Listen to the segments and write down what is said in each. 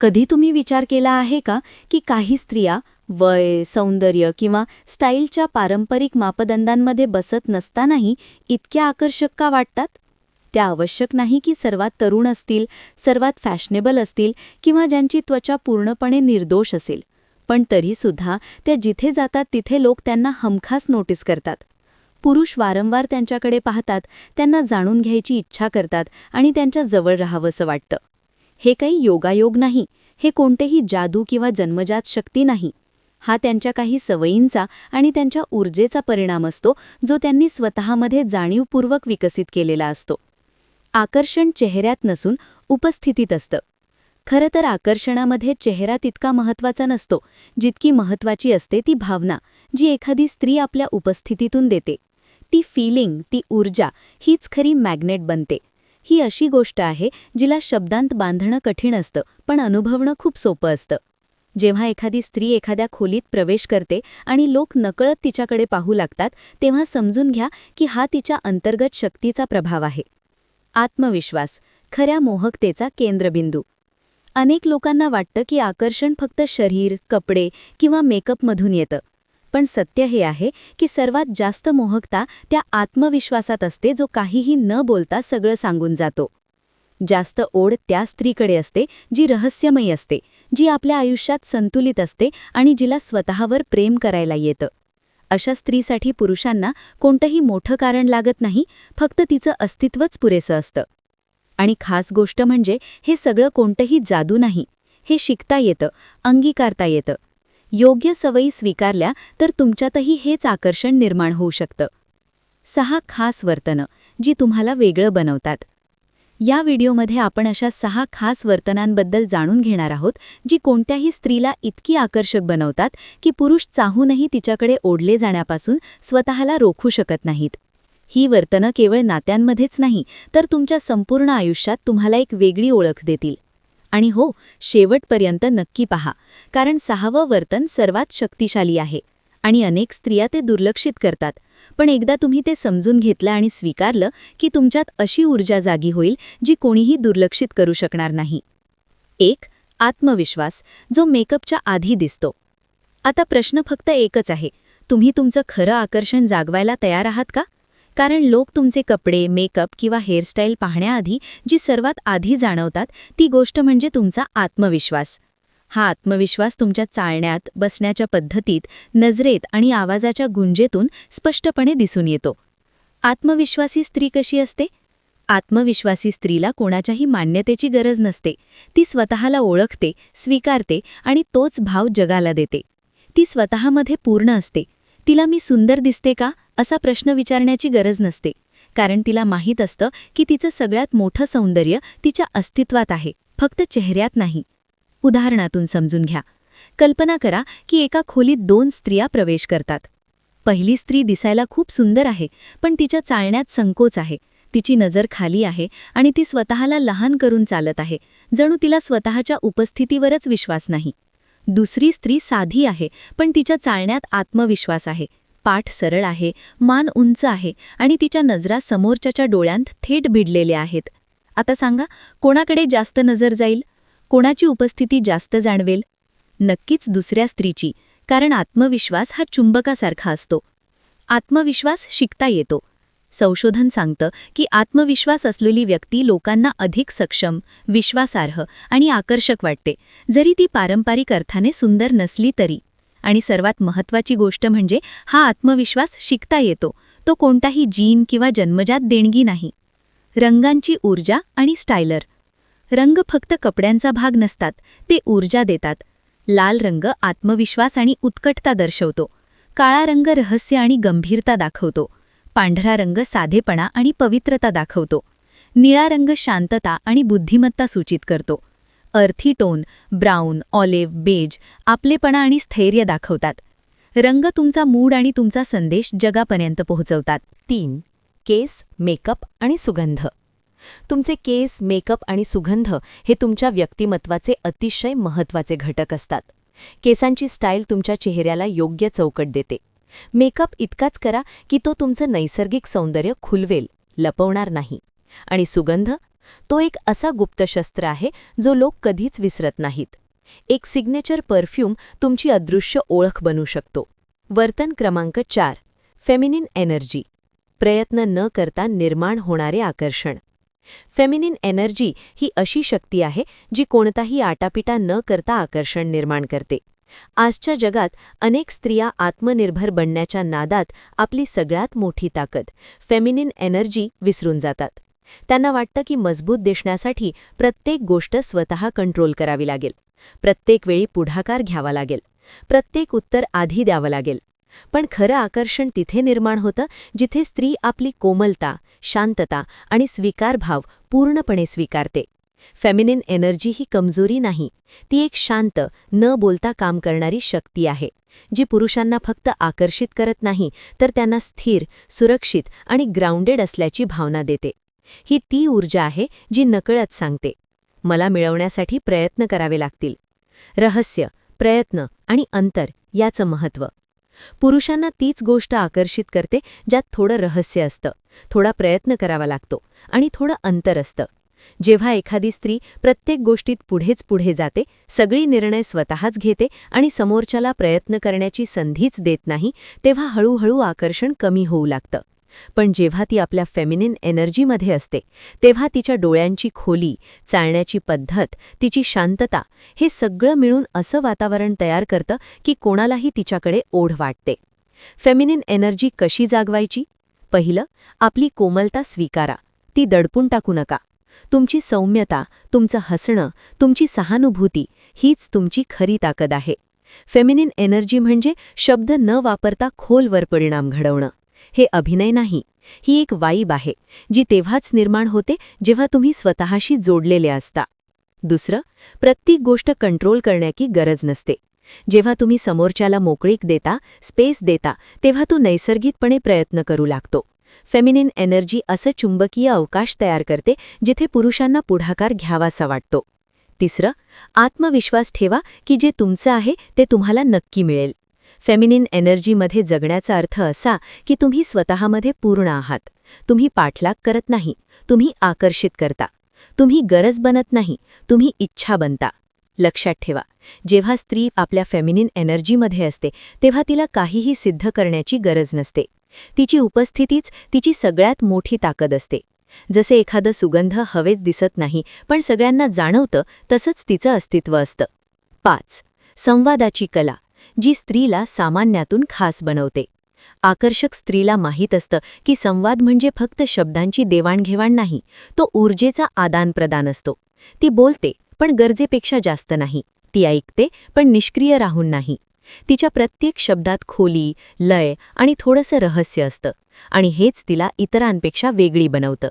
कधी तुम्ही विचार केला आहे का की काही स्त्रिया वय सौंदर्य किंवा स्टाईलच्या पारंपरिक मापदंडांमध्ये बसत नसतानाही इतक्या आकर्षक का वाटतात? त्या आवश्यक नाही की सर्वात तरुण असतील सर्वात फॅशनेबल असतील किंवा ज्यांची त्वचा पूर्णपणे निर्दोष असेल. पण तरीसुद्धा त्या जिथे जातात तिथे लोक त्यांना हमखास नोटीस करतात. पुरुष वारंवार त्यांच्याकडे पाहतात त्यांना जाणून घ्यायची इच्छा करतात आणि त्यांच्या जवळ राहावंसं वाटतं. हे काही योगायोग नाही हे कोणतेही जादू किंवा जन्मजात शक्ती नाही. हा त्यांच्या काही सवयींचा आणि त्यांच्या ऊर्जेचा परिणाम असतो जो त्यांनी स्वतःमध्ये जाणीवपूर्वक विकसित केलेला असतो. आकर्षण चेहऱ्यात नसून उपस्थितीत असतं. खरं तर आकर्षणामध्ये चेहरा तितका महत्त्वाचा नसतो जितकी महत्त्वाची असते ती भावना जी एखादी स्त्री आपल्या उपस्थितीतून देते. ती फिलिंग ती ऊर्जा हीच खरी मॅग्नेट बनते. ही अशी गोष्ट आहे जिला शब्दांत बांधणं कठीण असतं पण अनुभवणं खूप सोपं असतं. जेव्हा एखादी स्त्री एखाद्या खोलीत प्रवेश करते आणि लोक नकळत तिच्याकडे पाहू लागतात तेव्हा समजून घ्या की हा तिच्या अंतर्गत शक्तीचा प्रभाव आहे. आत्मविश्वास खऱ्या मोहकतेचा केंद्रबिंदू. अनेक लोकांना वाटतं की आकर्षण फक्त शरीर कपडे किंवा मेकअपमधून येतं. पण सत्य हे आहे की सर्वात जास्त मोहकता त्या आत्मविश्वासात असते जो काहीही न बोलता सगळं सांगून जातो. जास्त ओढ त्या स्त्रीकडे असते जी रहस्यमयी असते जी आपल्या आयुष्यात संतुलित असते आणि जिला स्वतःवर प्रेम करायला येतं. अशा स्त्रीसाठी पुरुषांना कोणतंही मोठं कारण लागत नाही फक्त तिचं अस्तित्वच पुरेसं असतं. आणि खास गोष्ट म्हणजे हे सगळं कोणतंही जादू नाही. हे शिकता येतं अंगीकारता येतं. योग्य सवयी स्वीकारल्या तर तुमच्यातही हेच आकर्षण निर्माण होऊ शकतं. सहा खास वर्तनं जी तुम्हाला वेगळं बनवतात. या व्हिडिओमध्ये आपण अशा सहा खास वर्तनांबद्दल जाणून घेणार आहोत जी कोणत्याही स्त्रीला इतकी आकर्षक बनवतात की पुरुष चाहूनही तिच्याकडे ओढले जाण्यापासून स्वतःला रोखू शकत नाहीत. ही वर्तनं केवळ नात्यांमध्येच नाही तर तुमच्या संपूर्ण आयुष्यात तुम्हाला एक वेगळी ओळख देतील. आणि हो शेवटपर्यंत नक्की पहा कारण सहावं वर्तन सर्वात शक्तिशाली आहे. आणि अनेक स्त्रिया ते दुर्लक्षित करतात. पण एकदा तुम्ही ते समजून घेतलं आणि स्वीकारलं की तुमच्यात अशी ऊर्जा जागी होईल जी कोणीही दुर्लक्षित करू शकणार नाही. एक आत्मविश्वास जो मेकअपच्या आधी दिसतो. आता प्रश्न फक्त एकच आहे. तुम्ही तुमचं खरं आकर्षण जागवायला तयार आहात का? कारण लोक तुमचे कपडे मेकअप किंवा हेअरस्टाईल पाहण्याआधी जी सर्वात आधी जाणवतात ती गोष्ट म्हणजे तुमचा आत्मविश्वास. हा आत्मविश्वास तुमच्या चालण्यात बसण्याच्या पद्धतीत नजरेत आणि आवाजाच्या गुंजेतून स्पष्टपणे दिसून येतो. आत्मविश्वासी स्त्री कशी असते? आत्मविश्वासी स्त्रीला कोणाच्याही मान्यतेची गरज नसते. ती स्वतःला ओळखते स्वीकारते आणि तोच भाव जगाला देते. ती स्वतःमध्ये पूर्ण असते. तिला मी सुंदर दिसते का? असा प्रश्न विचारण्याची गरज नसते कारण तिला माहीत असतं की तिचं सगळ्यात मोठं सौंदर्य तिच्या अस्तित्वात आहे फक्त चेहऱ्यात नाही. उदाहरणातून समजून घ्या. कल्पना करा की एका खोलीत दोन स्त्रिया प्रवेश करतात. पहिली स्त्री दिसायला खूप सुंदर आहे पण तिच्या चालण्यात संकोच आहे. तिची नजर खाली आहे आणि ती स्वतःला लहान करून चालत आहे जणू तिला स्वतःच्या उपस्थितीवरच विश्वास नाही. दुसरी स्त्री साधी आहे पण तिच्या चालण्यात आत्मविश्वास आहे. पाठ सरळ आहे मान उंच आहे आणि तिच्या नजरा समोरच्याच्या डोळ्यांत थेट भिडलेल्या आहेत. आता सांगा कोणाकडे जास्त नजर जाईल? कोणाची उपस्थिती जास्त जाणवेल? नक्कीच दुसऱ्या स्त्रीची कारण आत्मविश्वास हा चुंबकासारखा असतो. आत्मविश्वास शिकता येतो. संशोधन सांगतं की आत्मविश्वास असलेली व्यक्ती लोकांना अधिक सक्षम विश्वासार्ह आणि आकर्षक वाटते. जरी ती पारंपरिक अर्थाने सुंदर नसली तरी. आणि सर्वात महत्त्वाची गोष्ट म्हणजे हा आत्मविश्वास शिकता येतो. तो कोणताही जीन किंवा जन्मजात देणगी नाही. रंगांची ऊर्जा आणि स्टायलर. रंग फक्त कपड्यांचा भाग नसतात ते ऊर्जा देतात. लाल रंग आत्मविश्वास आणि उत्कटता दर्शवतो. काळा रंग रहस्य आणि गंभीरता दाखवतो. पांढरा रंग साधेपणा आणि पवित्रता दाखवतो. निळा रंग शांतता आणि बुद्धिमत्ता सूचित करतो. अर्थी टोन ब्राऊन ऑलिव्ह बेज आपलेपणा आणि स्थैर्य दाखवतात. रंग तुमचा मूड आणि तुमचा संदेश जगापर्यंत पोहोचवतात. तीन केस मेकअप आणि सुगंध. तुमचे केस मेकअप आणि सुगंध हे तुमच्या व्यक्तिमत्वाचे अतिशय महत्त्वाचे घटक असतात. केसांची स्टाईल तुमच्या चेहऱ्याला योग्य चौकट देते. मेकअप इतकाच करा की तो तुमचं नैसर्गिक सौंदर्य खुलवेल लपवणार नाही. आणि सुगंध तो एक असा गुप्तशस्त्र आहे जो लोक कधीच विसरत नाहीत. एक सिग्नेचर परफ्यूम तुमची अदृश्य ओळख बनू शकतो. वर्तन क्रमांक चार. फेमिनिन एनर्जी प्रयत्न न करता निर्माण होणारे आकर्षण. फेमिनिन एनर्जी ही अशी शक्ती आहे जी कोणताही आटापिटा न करता आकर्षण निर्माण करते. आजच्या जगात अनेक स्त्रिया आत्मनिर्भर बनण्याच्या नादात आपली सगळ्यात मोठी ताकद फेमिनिन एनर्जी विसरून जातात. त्यांना वाटतं की मजबूत दिसण्यासाठी प्रत्येक गोष्ट स्वतः कंट्रोल करावी लागेल. प्रत्येक वेळी पुढाकार घ्यावा लागेल. प्रत्येक उत्तर आधी द्यावं लागेल. पण खरं आकर्षण तिथे निर्माण होतं जिथे स्त्री आपली कोमलता शांतता आणि स्वीकारभाव पूर्णपणे स्वीकारते. फेमिनिन एनर्जी ही कमजोरी नाही ती एक शांत न बोलता काम करणारी शक्ती आहे जी पुरुषांना फक्त आकर्षित करत नाही तर त्यांना स्थिर सुरक्षित आणि ग्राउंडेड असल्याची भावना देते. ही ती ऊर्जा आहे जी नकळत सांगते. मला मिळवण्यासाठी प्रयत्न करावे लागतील. रहस्य प्रयत्न आणि अंतर याचं महत्त्व. पुरुषांना तीच गोष्ट आकर्षित करते ज्यात थोडं रहस्य असतं थोडा प्रयत्न करावा लागतो आणि थोडं अंतर असतं. जेव्हा एखादी स्त्री प्रत्येक गोष्टीत पुढेच पुढे जाते सगळी निर्णय स्वतःच घेते आणि समोरच्याला प्रयत्न करण्याची संधीच देत नाही तेव्हा हळूहळू आकर्षण कमी होऊ लागतं. पण जेव्हा ती आपल्या फेमिनिन एनर्जीमध्ये असते तेव्हा तिच्या डोळ्यांची खोली चालण्याची पद्धत तिची शांतता हे सगळं मिळून असं वातावरण तयार करतं की कोणालाही तिच्याकडे ओढ वाटते. फेमिनिन एनर्जी कशी जागवायची? पहिलं आपली कोमलता स्वीकारा. ती दडपून टाकू नका. तुमची सौम्यता तुमचं हसणं तुमची सहानुभूती हीच तुमची खरी ताकद आहे. फेमिनिन एनर्जी म्हणजे शब्द न वापरता खोलवर परिणाम घडवणं. हे अभिनय नाही ही एक वाईब आहे जी तेव्हाच निर्माण होते जेव्हा तुम्ही स्वतःशी जोडलेले असता. दुसरं प्रत्येक गोष्ट कंट्रोल करण्याची गरज नसते. जेव्हा तुम्ही समोरच्याला मोकळीक देता स्पेस देता तेव्हा तो नैसर्गिकपणे प्रयत्न करू लागतो. फेमिनिन एनर्जी असं चुंबकीय अवकाश तयार करते जिथे पुरुषांना पुढाकार घ्यावासा वाटतो. तिसरं आत्मविश्वास ठेवा की जे तुमचं आहे ते तुम्हाला नक्की मिळेल. फेमिनिन एनर्जीमध्ये जगण्याचा अर्थ असा की तुम्ही स्वतःमध्ये पूर्ण आहात. तुम्ही पाठलाग करत नाही. तुम्ही आकर्षित करता. तुम्ही गरज बनत नाही. तुम्ही इच्छा बनता. लक्षात ठेवा. जेव्हा स्त्री आपल्या फेमिनिन एनर्जीमध्ये असते तेव्हा तिला काहीही सिद्ध करण्याची गरज नसते. तिची उपस्थितीच तिची सगळ्यात मोठी ताकद असते. जसे एखादं सुगंध हवेच दिसत नाही पण सगळ्यांना जाणवतं तसंच तिचं अस्तित्व असतं. पाच. संवादाची कला. जी स्त्रीला सामान्यातून खास बनवते. आकर्षक स्त्रीला माहीत असतं की संवाद म्हणजे फक्त शब्दांची देवाणघेवाण नाही तो ऊर्जेचा आदानप्रदान असतो. ती बोलते पण गरजेपेक्षा जास्त नाही. ती ऐकते पण निष्क्रिय राहून नाही. तिच्या प्रत्येक शब्दात खोली लय आणि थोडंसं रहस्य असतं आणि हेच तिला इतरांपेक्षा वेगळी बनवतं.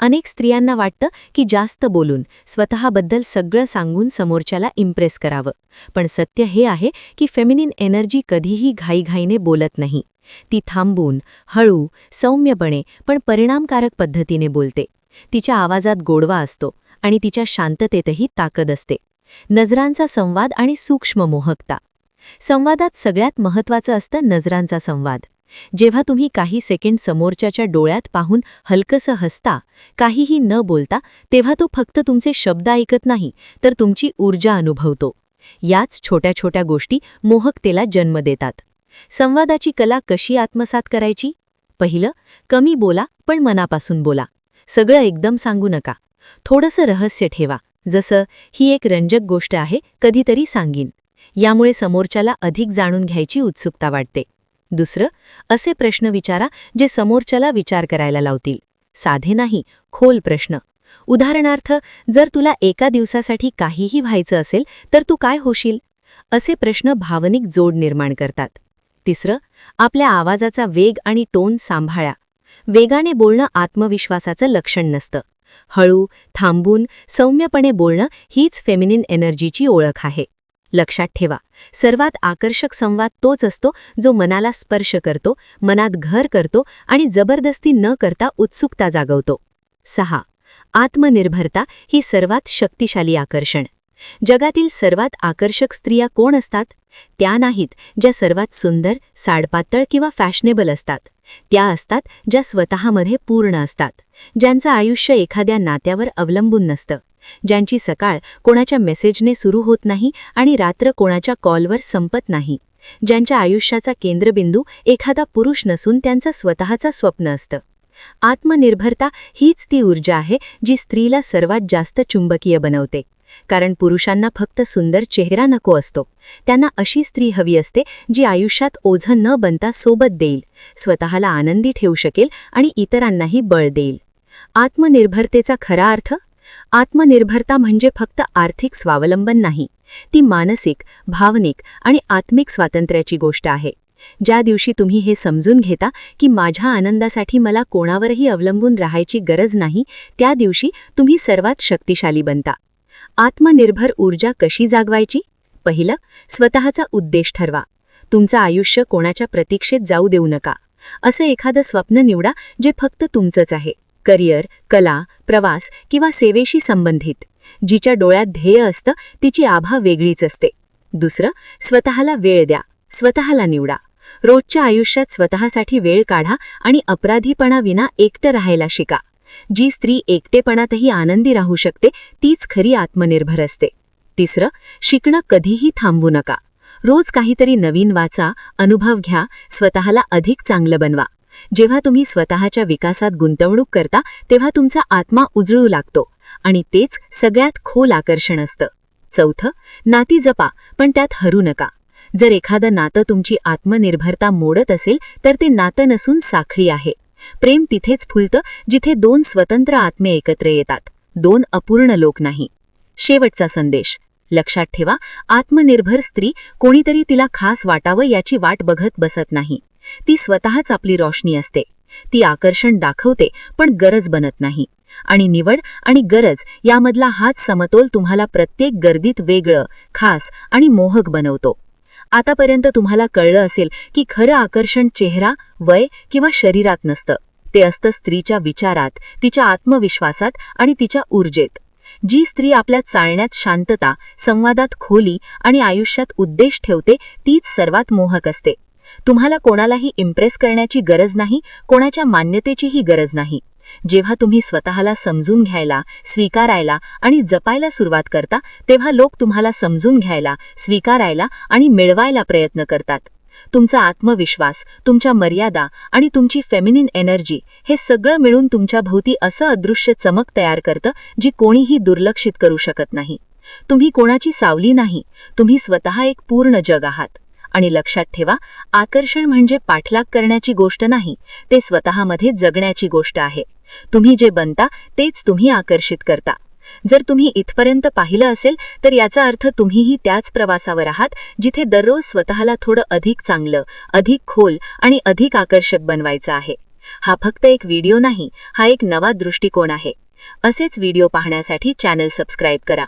अनेक स्त्रियांना वाटतं की जास्त बोलून स्वतःबद्दल सगळं सांगून समोरच्याला इम्प्रेस करावं. पण सत्य हे आहे की फेमिनिन एनर्जी कधीही घाईघाईने बोलत नाही. ती थांबून हळू सौम्यपणे पण परिणामकारक पद्धतीने बोलते. तिच्या आवाजात गोडवा असतो आणि तिच्या शांततेतही ताकद असते. नजरांचा संवाद आणि सूक्ष्म मोहकता. संवादात सगळ्यात महत्त्वाचं असतं नजरांचा संवाद. जेव्हा तुम्ही काही सेकंड समोरच्याच्या डोळ्यात पाहून हलकसं हसता काहीही न बोलता तेव्हा तो फक्त तुमचे शब्द ऐकत नाही तर तुमची ऊर्जा अनुभवतो. याच छोट्या छोट्या गोष्टी मोहकतेला जन्म देतात. संवादाची कला कशी आत्मसात करायची? पहिलं कमी बोला पण मनापासून बोला. सगळं एकदम सांगू नका. थोडंसं रहस्य ठेवा. जसं ही एक रंजक गोष्ट आहे कधीतरी सांगीन. यामुळे समोरच्याला अधिक जाणून घ्यायची उत्सुकता वाटते. दुसरं असे प्रश्न विचारा जे समोरच्याला विचार करायला लावतील. साधे नाही खोल प्रश्न. उदाहरणार्थ जर तुला एका दिवसासाठी काहीही व्हायचं असेल तर तू काय होशील? असे प्रश्न भावनिक जोड निर्माण करतात. तिसरं आपल्या आवाजाचा वेग आणि टोन सांभाळा. वेगाने बोलणं आत्मविश्वासाचं लक्षण नसतं. हळू थांबून सौम्यपणे बोलणं हीच फेमिनिन एनर्जीची ओळख आहे. लक्षात ठेवा. सर्वात आकर्षक संवाद तोच असतो जो मनाला स्पर्श करतो मनात घर करतो आणि जबरदस्ती न करता उत्सुकता जागवतो. सहा. आत्मनिर्भरता ही सर्वात शक्तिशाली आकर्षण. जगातील सर्वात आकर्षक स्त्रिया कोण असतात? त्या नाहीत ज्या सर्वात सुंदर साडपातळ किंवा फॅशनेबल असतात. त्या असतात ज्या स्वतःमध्ये पूर्ण असतात ज्यांचं आयुष्य एखाद्या नात्यावर अवलंबून नसतं. ज्यांची सकाळ कोणाच्या मेसेजने सुरू होत नाही आणि रात्र कोणाच्या कॉलवर संपत नाही. ज्यांच्या आयुष्याचा केंद्रबिंदू एखादा पुरुष नसून त्यांचा स्वतःचा स्वप्न असतं. आत्मनिर्भरता हीच ती ऊर्जा आहे जी स्त्रीला सर्वात जास्त चुंबकीय बनवते. कारण पुरुषांना फक्त सुंदर चेहरा नको असतो. त्यांना अशी स्त्री हवी असते जी आयुष्यात ओझं न बनता सोबत देईल स्वतःला आनंदी ठेवू शकेल आणि इतरांनाही बळ देईल. आत्मनिर्भरतेचा खरा अर्थ आत्मनिर्भरता म्हणजे फक्त आर्थिक स्वावलंबन नाही ती मानसिक भावनिक आणि आत्मिक स्वातंत्र्याची गोष्ट आहे. ज्या दिवशी तुम्ही हे समजून घेता की माझ्या आनंदासाठी मला कोणावरही अवलंबून राहायची गरज नाही त्या दिवशी तुम्ही सर्वात शक्तिशाली बनता. आत्मनिर्भर ऊर्जा कशी जागवायची? पहिलं स्वतःचा उद्देश ठरवा. तुमचं आयुष्य कोणाच्या प्रतीक्षेत जाऊ देऊ नका. असं एखादं स्वप्न निवडा जे फक्त तुमचंच आहे. करिअर कला प्रवास किंवा सेवेशी संबंधित. जिच्या डोळ्यात ध्येय असतं तिची आभा वेगळीच असते. दुसरं स्वतःला वेळ द्या. स्वतःला निवडा. रोजच्या आयुष्यात स्वतःसाठी वेळ काढा आणि अपराधीपणा विना एकटं राहायला शिका. जी स्त्री एकटेपणातही आनंदी राहू शकते तीच खरी आत्मनिर्भर असते. तिसरं शिकणं कधीही थांबवू नका. रोज काहीतरी नवीन वाचा अनुभव घ्या स्वतःला अधिक चांगलं बनवा. जेव्हा तुम्ही स्वतःच्या विकासात गुंतवणूक करता तेव्हा तुमचा आत्मा उजळू लागतो आणि तेच सगळ्यात खोल आकर्षण असतं. चौथं नाती जपा पण त्यात हरू नका. जर एखादं नातं तुमची आत्मनिर्भरता मोडत असेल तर ते नातं नसून साखळी आहे. प्रेम तिथेच फुलतं जिथे दोन स्वतंत्र आत्मे एकत्र येतात. दोन अपूर्ण लोक नाही. शेवटचा संदेश. लक्षात ठेवा आत्मनिर्भर स्त्री कोणीतरी तिला खास वाटावं याची वाट बघत बसत नाही. ती स्वतःच आपली रोशनी असते. ती आकर्षण दाखवते पण गरज बनत नाही. आणि निवड आणि गरज यामधला हाच समतोल तुम्हाला प्रत्येक गर्दीत वेगळं खास आणि मोहक बनवतो. आतापर्यंत तुम्हाला कळलं असेल की खरं आकर्षण चेहरा वय किंवा शरीरात नसतं. ते असतं स्त्रीच्या विचारात तिच्या आत्मविश्वासात आणि तिच्या ऊर्जेत. जी स्त्री आपल्या चालण्यात शांतता संवादात खोली आणि आयुष्यात उद्देश ठेवते तीच सर्वात मोहक असते. तुम्हाला कोणालाही इम्प्रेस करण्याची गरज नाही कोणाच्या मान्यतेचीही गरज नाही. जेव्हा तुम्ही स्वतःला समजून घ्यायला स्वीकारायला आणि जपायला सुरुवात करता तेव्हा लोक तुम्हाला समजून घ्यायला स्वीकारायला आणि मिळवायला प्रयत्न करतात. तुमचा आत्मविश्वास तुमच्या मर्यादा आणि तुमची फेमिनिन एनर्जी हे सगळं मिळून तुमच्या भोवती असं अदृश्य चमक तयार करतं जी कोणीही दुर्लक्षित करू शकत नाही. तुम्ही कोणाची सावली नाही. तुम्ही स्वतः एक पूर्ण जग आहात. आणि लक्षात ठेवा आकर्षण म्हणजे पाठलाग करण्याची गोष्ट नाही ते स्वतःमध्ये जगण्याची गोष्ट आहे. तुम्ही जे बनता तेच तुम्ही आकर्षित करता. जर तुम्ही इथपर्यंत पाहिलं असेल तर याचा अर्थ तुम्हीही त्याच प्रवासावर आहात जिथे दररोज स्वतःला थोडं अधिक चांगलं अधिक खोल आणि अधिक आकर्षक बनवायचं आहे. हा फक्त एक व्हिडिओ नाही हा एक नवा दृष्टिकोन आहे. असेच व्हिडिओ पाहण्यासाठी चॅनल सबस्क्राईब करा.